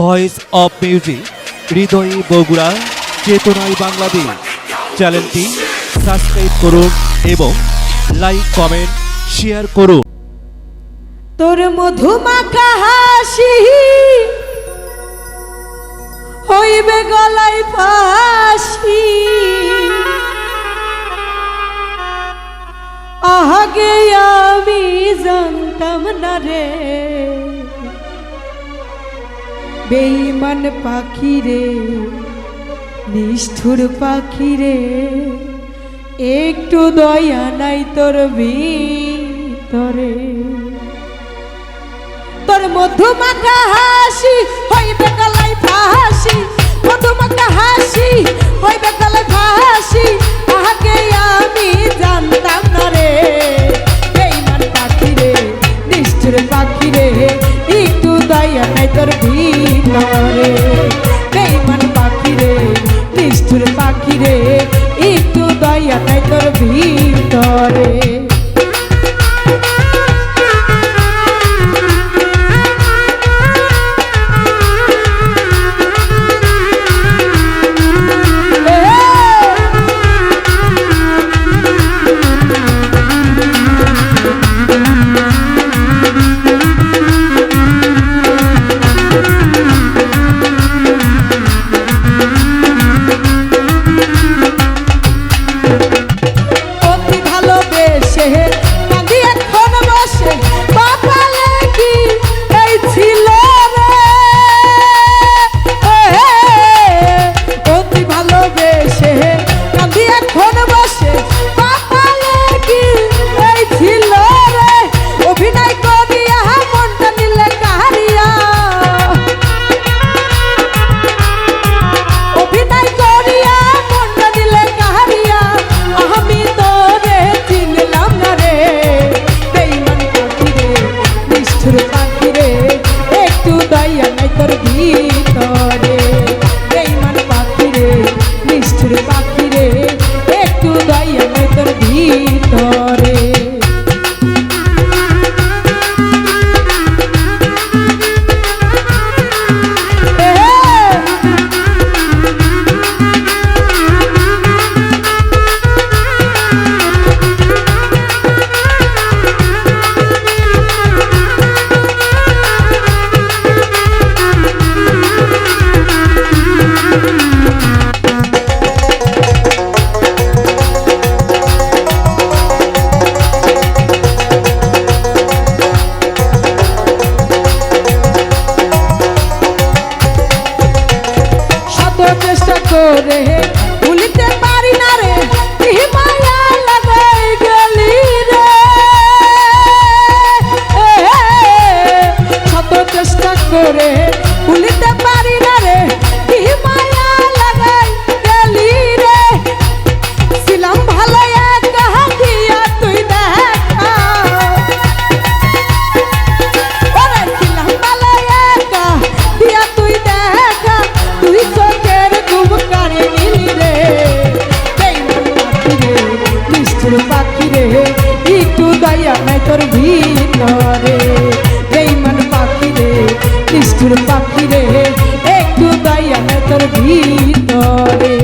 Voice of music হৃদয়ে বগুড়া চেতনায় বাংলাদেশ চ্যানেলটি সাবস্ক্রাইব করুন এবং লাইক কমেন্ট শেয়ার করুন। তোর মধুমাখা হাসি হইবে গলায় ফাঁসি। আহাগে আমি জানতাম না রে। বেইমান পাখি রে, নিষ্ঠুর পাখি রে, একটু দয়া নাই তোর ভিতরে। তোর মধুমাখা হাসি, হইবে গলাই ফাঁসি, মধুমাখা হাসি, হইবে গলাই ফাঁসি, তাহাকে আমি জানতাম না রে। বেইমান পাখি রে, নিষ্ঠুর চেষ্টা করে ভুলিতে পারি না রে কি মায়া লাগাই গেলি রে শত চেষ্টা করে তোর ভিতরে। বেইমান পাখি রে নিষ্ঠুর পাখি রে একটু দয়া নাই তোর ভিতরে।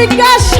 সাগরিকা